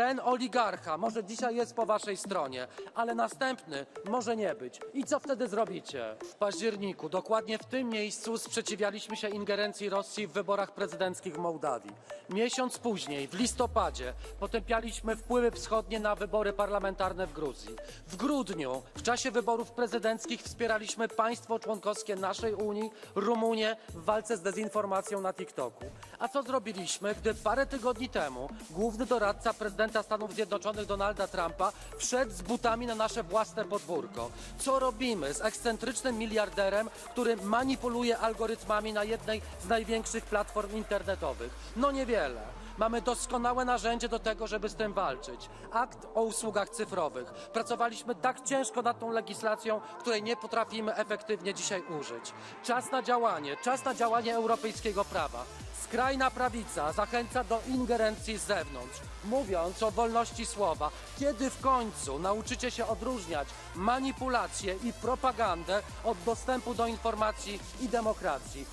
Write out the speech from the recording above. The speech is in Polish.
Ten oligarcha może dzisiaj jest po waszej stronie, ale następny może nie być. I co wtedy zrobicie? W październiku, dokładnie w tym miejscu, sprzeciwialiśmy się ingerencji Rosji w wyborach prezydenckich w Mołdawii. Miesiąc później, w listopadzie, potępialiśmy wpływy wschodnie na wybory parlamentarne w Gruzji. W grudniu, w czasie wyborów prezydenckich, wspieraliśmy państwo członkowskie naszej Unii, Rumunię, w walce z dezinformacją na TikToku. A co zrobiliśmy, gdy parę tygodni temu główny doradca prezydenta Stanów Zjednoczonych Donalda Trumpa wszedł z butami na nasze własne podwórko? Co robimy z ekscentrycznym miliarderem, który manipuluje algorytmami na jednej z największych platform internetowych? No niewiele. Mamy doskonałe narzędzie do tego, żeby z tym walczyć. Akt o usługach cyfrowych. Pracowaliśmy tak ciężko nad tą legislacją, której nie potrafimy efektywnie dzisiaj użyć. Czas na działanie, czas na działanie europejskiego prawa. Skrajna prawica zachęca do ingerencji z zewnątrz, mówiąc o wolności słowa. Kiedy w końcu nauczycie się odróżniać manipulację i propagandę od dostępu do informacji i demokracji?